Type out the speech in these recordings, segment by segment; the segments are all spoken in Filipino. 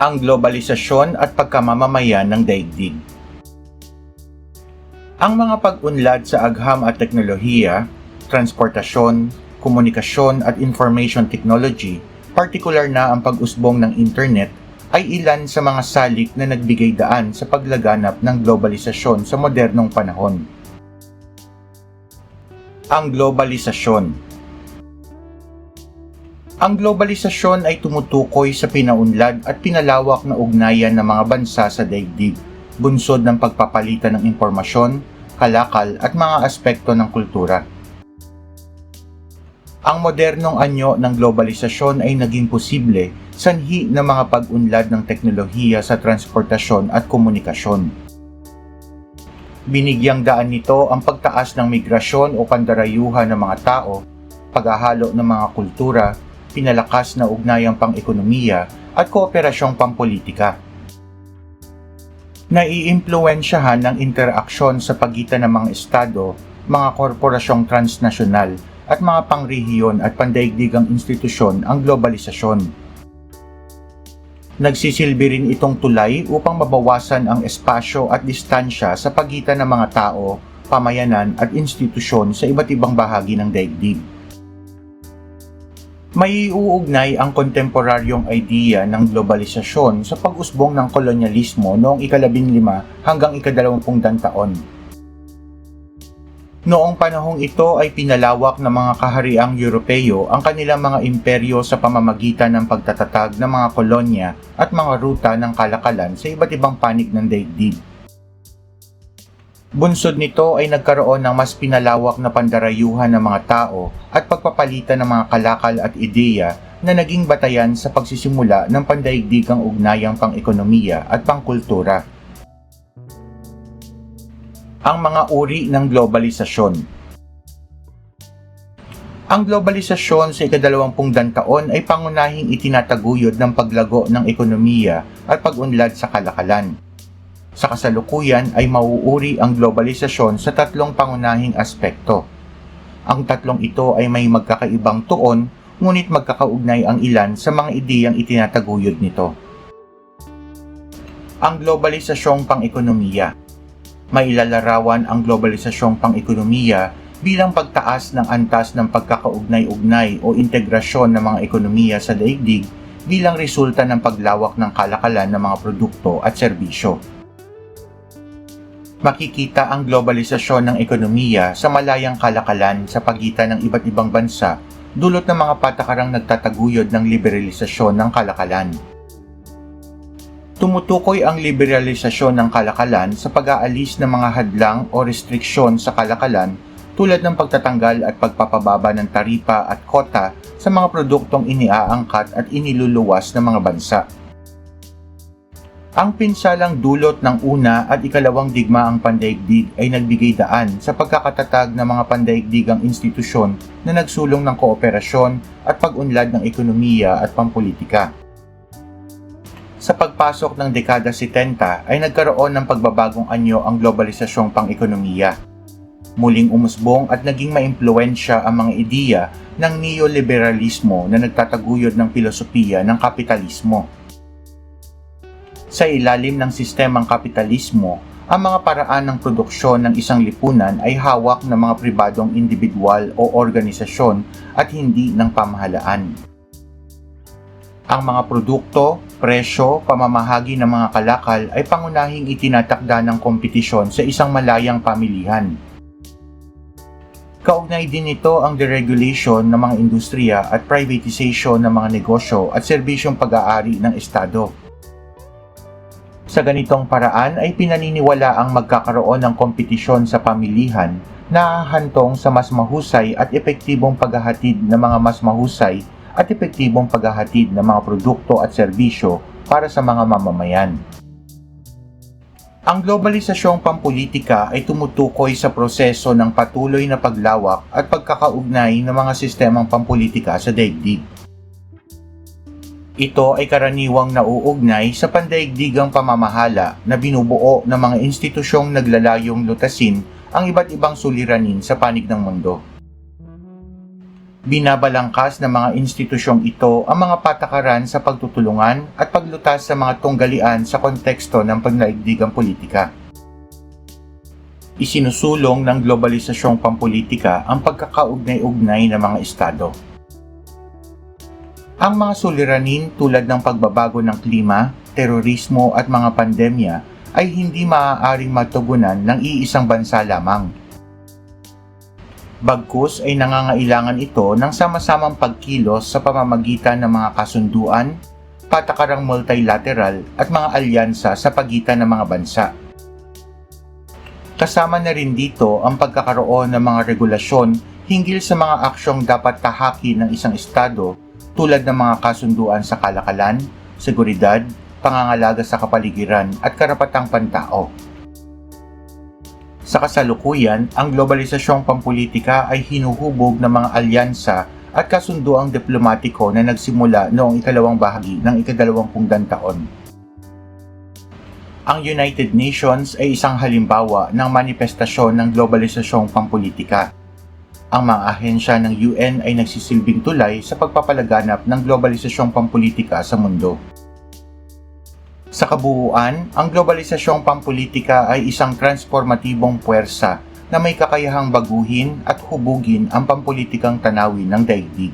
ang globalisasyon at pagkamamamayan ng daigdig. Ang mga pag-unlad sa agham at teknolohiya, transportasyon, komunikasyon at information technology, partikular na ang pag-usbong ng internet, ay ilan sa mga salik na nagbigay daan sa paglaganap ng globalisasyon sa modernong panahon. Ang globalisasyon ang globalisasyon ay tumutukoy sa pinaunlad at pinalawak na ugnayan ng mga bansa sa daigdig, bunsod ng pagpapalitan ng impormasyon, kalakal at mga aspekto ng kultura. Ang modernong anyo ng globalisasyon ay naging posible sanhi ng mga pag-unlad ng teknolohiya sa transportasyon at komunikasyon. Binigyang daan nito ang pagtaas ng migrasyon o pandarayuhan ng mga tao, paghahalo ng mga kultura, pinalakas na ugnayang pang-ekonomiya at kooperasyong pampolitika. Naiimpluwensyahan ng interaksyon sa pagitan ng mga estado, mga korporasyong transnasyonal at mga pangrehiyon at pandaigdigang institusyon ang globalisasyon. Nagsisilbi rin itong tulay upang mabawasan ang espasyo at distansya sa pagitan ng mga tao, pamayanan at institusyon sa iba't ibang bahagi ng daigdig may uugnay ang kontemporaryong idea ng globalisasyon sa pag-usbong ng kolonyalismo noong ikalabing lima hanggang ikadalawampung taon. Noong panahong ito ay pinalawak ng mga kahariang Europeo ang kanilang mga imperyo sa pamamagitan ng pagtatatag ng mga kolonya at mga ruta ng kalakalan sa iba't ibang panig ng daigdig. Bunsod nito ay nagkaroon ng mas pinalawak na pandarayuhan ng mga tao at pagpapalitan ng mga kalakal at ideya na naging batayan sa pagsisimula ng pandaigdigang ugnayang pang-ekonomiya at pangkultura. Ang mga uri ng globalisasyon Ang globalisasyon sa ikadalawampung taon ay pangunahing itinataguyod ng paglago ng ekonomiya at pag-unlad sa kalakalan sa kasalukuyan ay mauuri ang globalisasyon sa tatlong pangunahing aspekto. Ang tatlong ito ay may magkakaibang tuon, ngunit magkakaugnay ang ilan sa mga ideyang itinataguyod nito. Ang globalisasyong pang-ekonomiya May ilalarawan ang globalisasyong pang-ekonomiya bilang pagtaas ng antas ng pagkakaugnay-ugnay o integrasyon ng mga ekonomiya sa daigdig bilang resulta ng paglawak ng kalakalan ng mga produkto at serbisyo makikita ang globalisasyon ng ekonomiya sa malayang kalakalan sa pagitan ng iba't ibang bansa dulot ng mga patakarang nagtataguyod ng liberalisasyon ng kalakalan. Tumutukoy ang liberalisasyon ng kalakalan sa pag-aalis ng mga hadlang o restriksyon sa kalakalan tulad ng pagtatanggal at pagpapababa ng taripa at kota sa mga produktong iniaangkat at iniluluwas ng mga bansa. Ang pinsalang dulot ng una at ikalawang digmaang pandaigdig ay nagbigay daan sa pagkakatatag ng mga pandaigdigang institusyon na nagsulong ng kooperasyon at pag-unlad ng ekonomiya at pampolitika. Sa pagpasok ng dekada 70 ay nagkaroon ng pagbabagong anyo ang globalisasyong pang-ekonomiya. Muling umusbong at naging maimpluensya ang mga ideya ng neoliberalismo na nagtataguyod ng filosofiya ng kapitalismo sa ilalim ng sistemang kapitalismo, ang mga paraan ng produksyon ng isang lipunan ay hawak ng mga pribadong individual o organisasyon at hindi ng pamahalaan. Ang mga produkto, presyo, pamamahagi ng mga kalakal ay pangunahing itinatakda ng kompetisyon sa isang malayang pamilihan. Kaugnay din nito ang deregulation ng mga industriya at privatization ng mga negosyo at serbisyong pag-aari ng Estado. Sa ganitong paraan ay pinaniniwala ang magkakaroon ng kompetisyon sa pamilihan na hantong sa mas mahusay at epektibong paghahatid ng mga mas mahusay at epektibong paghahatid ng mga produkto at serbisyo para sa mga mamamayan. Ang globalisasyong pampolitika ay tumutukoy sa proseso ng patuloy na paglawak at pagkakaugnay ng mga sistemang pampolitika sa daigdig. Ito ay karaniwang nauugnay sa pandaigdigang pamamahala na binubuo ng mga institusyong naglalayong lutasin ang iba't ibang suliranin sa panig ng mundo. Binabalangkas ng mga institusyong ito ang mga patakaran sa pagtutulungan at paglutas sa mga tunggalian sa konteksto ng pandaigdigang politika. Isinusulong ng globalisasyong pampolitika ang pagkakaugnay-ugnay ng mga estado. Ang mga suliranin tulad ng pagbabago ng klima, terorismo at mga pandemya ay hindi maaaring matugunan ng iisang bansa lamang. Bagkus ay nangangailangan ito ng sama-samang pagkilos sa pamamagitan ng mga kasunduan, patakarang multilateral at mga alyansa sa pagitan ng mga bansa. Kasama na rin dito ang pagkakaroon ng mga regulasyon hinggil sa mga aksyong dapat tahaki ng isang estado tulad ng mga kasunduan sa kalakalan, seguridad, pangangalaga sa kapaligiran at karapatang pantao. Sa kasalukuyan, ang globalisasyong pampolitika ay hinuhubog ng mga alyansa at kasunduang diplomatiko na nagsimula noong ikalawang bahagi ng ikadalawampung taon. Ang United Nations ay isang halimbawa ng manifestasyon ng globalisasyong pampolitika. Ang mga ahensya ng UN ay nagsisilbing tulay sa pagpapalaganap ng globalisasyong pampolitika sa mundo. Sa kabuuan, ang globalisasyong pampolitika ay isang transformatibong puwersa na may kakayahang baguhin at hubugin ang pampolitikang tanawin ng daigdig.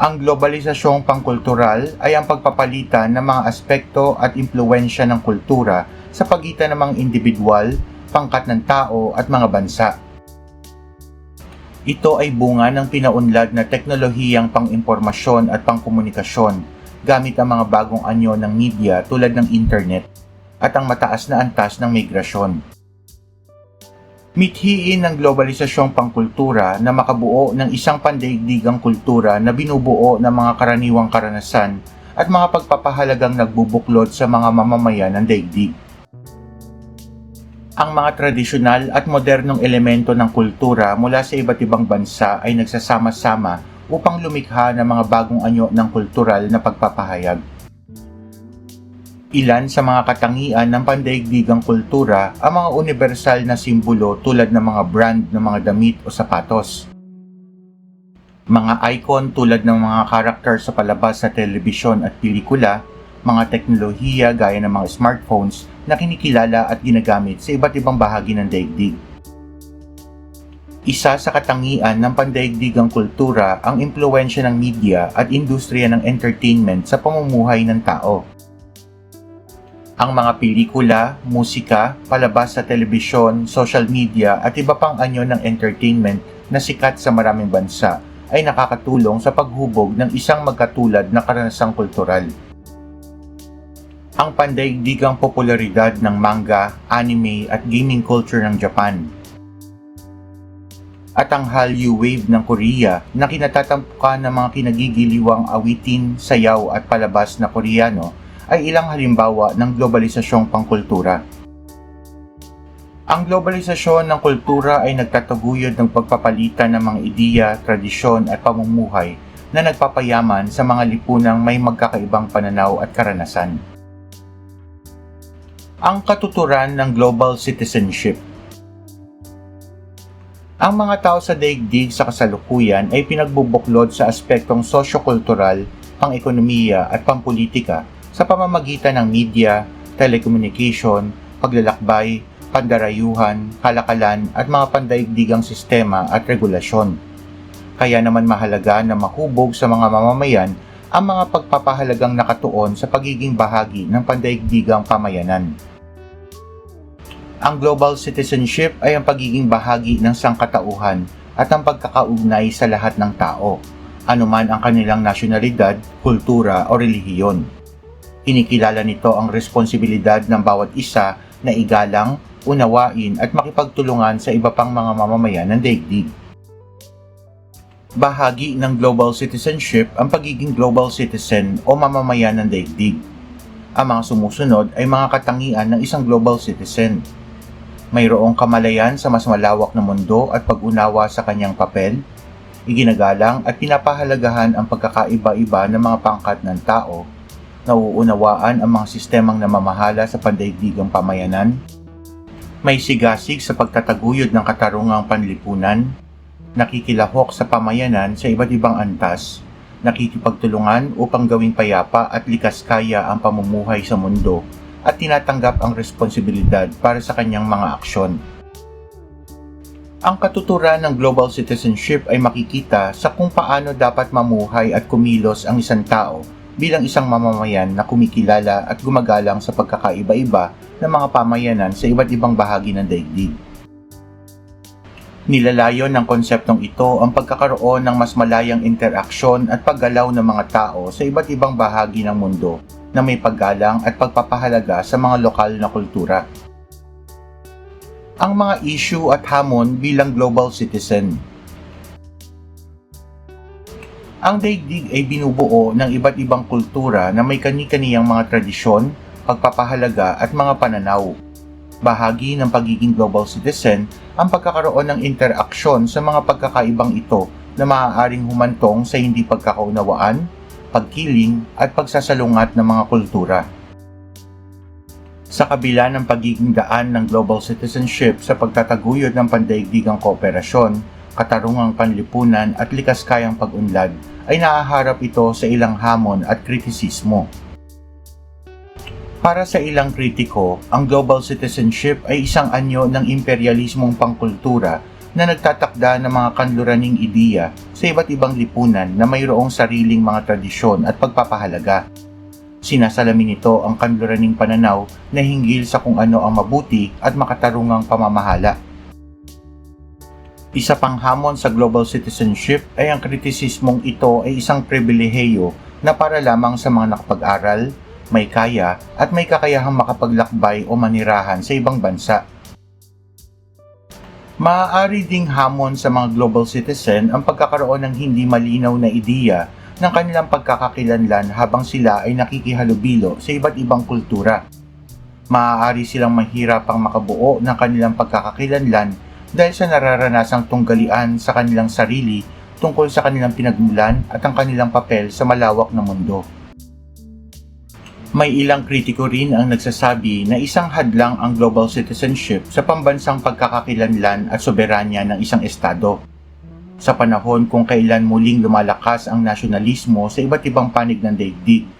Ang globalisasyong pangkultural ay ang pagpapalitan ng mga aspekto at impluensya ng kultura sa pagitan ng mga individual, pangkat ng tao at mga bansa. Ito ay bunga ng pinaunlad na teknolohiyang pang-impormasyon at pangkomunikasyon gamit ang mga bagong anyo ng media tulad ng internet at ang mataas na antas ng migrasyon. Mithiin ng globalisasyong pangkultura na makabuo ng isang pandaigdigang kultura na binubuo ng mga karaniwang karanasan at mga pagpapahalagang nagbubuklod sa mga mamamayan ng daigdig. Ang mga tradisyonal at modernong elemento ng kultura mula sa iba't ibang bansa ay nagsasama-sama upang lumikha ng mga bagong anyo ng kultural na pagpapahayag. Ilan sa mga katangian ng pandaigdigang kultura ang mga universal na simbolo tulad ng mga brand ng mga damit o sapatos. Mga icon tulad ng mga karakter sa palabas sa telebisyon at pelikula, mga teknolohiya gaya ng mga smartphones na kinikilala at ginagamit sa iba't ibang bahagi ng daigdig. Isa sa katangian ng pandaigdigang kultura ang impluensya ng media at industriya ng entertainment sa pamumuhay ng tao. Ang mga pelikula, musika, palabas sa telebisyon, social media at iba pang anyo ng entertainment na sikat sa maraming bansa ay nakakatulong sa paghubog ng isang magkatulad na karanasang kultural. Ang pandaigdigang popularidad ng manga, anime at gaming culture ng Japan at ang Hallyu Wave ng Korea na kinatatampukan ng mga kinagigiliwang awitin, sayaw at palabas na Koreano ay ilang halimbawa ng globalisasyong pangkultura. Ang globalisasyon ng kultura ay nagtataguyod ng pagpapalitan ng mga ideya, tradisyon at pamumuhay na nagpapayaman sa mga lipunang may magkakaibang pananaw at karanasan. Ang katuturan ng global citizenship ang mga tao sa daigdig sa kasalukuyan ay pinagbubuklod sa aspektong sosyo-kultural, pang-ekonomiya at pang-politika sa pamamagitan ng media, telecommunication, paglalakbay, pandarayuhan, kalakalan at mga pandaigdigang sistema at regulasyon. Kaya naman mahalaga na mahubog sa mga mamamayan ang mga pagpapahalagang nakatuon sa pagiging bahagi ng pandaigdigang pamayanan. Ang global citizenship ay ang pagiging bahagi ng sangkatauhan at ang pagkakaugnay sa lahat ng tao, anuman ang kanilang nasyonalidad, kultura o relihiyon. Kinikilala nito ang responsibilidad ng bawat isa na igalang, unawain at makipagtulungan sa iba pang mga mamamayan ng daigdig. Bahagi ng global citizenship ang pagiging global citizen o mamamayan ng daigdig. Ang mga sumusunod ay mga katangian ng isang global citizen. Mayroong kamalayan sa mas malawak na mundo at pag-unawa sa kanyang papel, iginagalang at pinapahalagahan ang pagkakaiba-iba ng mga pangkat ng tao nauunawaan ang mga sistemang namamahala sa pandaigdigang pamayanan, may sigasig sa pagtataguyod ng katarungang panlipunan, nakikilahok sa pamayanan sa iba't ibang antas, nakikipagtulungan upang gawing payapa at likas kaya ang pamumuhay sa mundo, at tinatanggap ang responsibilidad para sa kanyang mga aksyon. Ang katuturan ng global citizenship ay makikita sa kung paano dapat mamuhay at kumilos ang isang tao bilang isang mamamayan na kumikilala at gumagalang sa pagkakaiba-iba ng mga pamayanan sa iba't ibang bahagi ng daigdig. Nilalayon ng konseptong ito ang pagkakaroon ng mas malayang interaksyon at paggalaw ng mga tao sa iba't ibang bahagi ng mundo na may paggalang at pagpapahalaga sa mga lokal na kultura. Ang mga issue at hamon bilang global citizen. Ang daigdig ay binubuo ng iba't ibang kultura na may kani-kaniyang mga tradisyon, pagpapahalaga at mga pananaw. Bahagi ng pagiging global citizen ang pagkakaroon ng interaksyon sa mga pagkakaibang ito na maaaring humantong sa hindi pagkakaunawaan, pagkiling at pagsasalungat ng mga kultura. Sa kabila ng pagiging daan ng global citizenship sa pagtataguyod ng pandaigdigang kooperasyon, katarungang panlipunan at likas kayang pag-unlad, ay naaharap ito sa ilang hamon at kritisismo. Para sa ilang kritiko, ang global citizenship ay isang anyo ng imperialismong pangkultura na nagtatakda ng mga kanluraning ideya sa iba't ibang lipunan na mayroong sariling mga tradisyon at pagpapahalaga. Sinasalamin nito ang kanluraning pananaw na hinggil sa kung ano ang mabuti at makatarungang pamamahala. Isa pang hamon sa global citizenship ay ang kritisismong ito ay isang pribileheyo na para lamang sa mga nakapag-aral, may kaya at may kakayahang makapaglakbay o manirahan sa ibang bansa. Maaari ding hamon sa mga global citizen ang pagkakaroon ng hindi malinaw na ideya ng kanilang pagkakakilanlan habang sila ay nakikihalubilo sa iba't ibang kultura. Maaari silang mahirapang makabuo ng kanilang pagkakakilanlan dahil sa nararanasang tunggalian sa kanilang sarili tungkol sa kanilang pinagmulan at ang kanilang papel sa malawak na mundo. May ilang kritiko rin ang nagsasabi na isang hadlang ang global citizenship sa pambansang pagkakakilanlan at soberanya ng isang estado. Sa panahon kung kailan muling lumalakas ang nasyonalismo sa iba't ibang panig ng daigdig,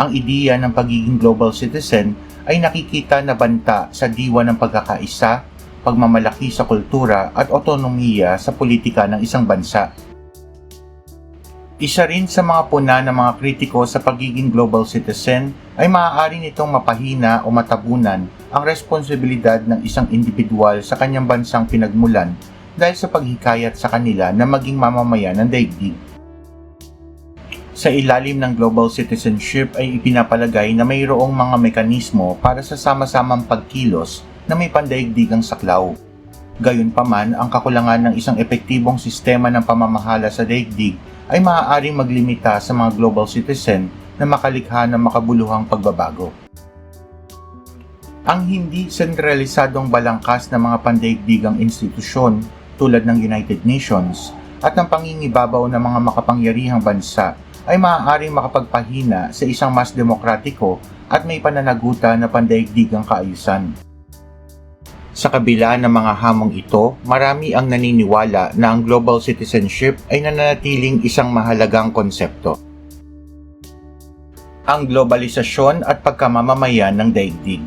ang ideya ng pagiging global citizen ay nakikita na banta sa diwa ng pagkakaisa, pagmamalaki sa kultura at otonomiya sa politika ng isang bansa. Isa rin sa mga puna ng mga kritiko sa pagiging global citizen ay maaari nitong mapahina o matabunan ang responsibilidad ng isang individual sa kanyang bansang pinagmulan dahil sa paghikayat sa kanila na maging mamamayan ng daigdig. Sa ilalim ng global citizenship ay ipinapalagay na mayroong mga mekanismo para sa sama-samang pagkilos na may pandaigdigang saklaw. Gayunpaman, ang kakulangan ng isang epektibong sistema ng pamamahala sa daigdig ay maaaring maglimita sa mga global citizen na makalikha ng makabuluhang pagbabago. Ang hindi sentralisadong balangkas ng mga pandaigdigang institusyon tulad ng United Nations at ng pangingibabaw ng mga makapangyarihang bansa ay maaaring makapagpahina sa isang mas demokratiko at may pananagutan na pandaigdigang kaayusan. Sa kabila ng mga hamong ito, marami ang naniniwala na ang global citizenship ay nananatiling isang mahalagang konsepto. Ang globalisasyon at pagkamamamayan ng daigdig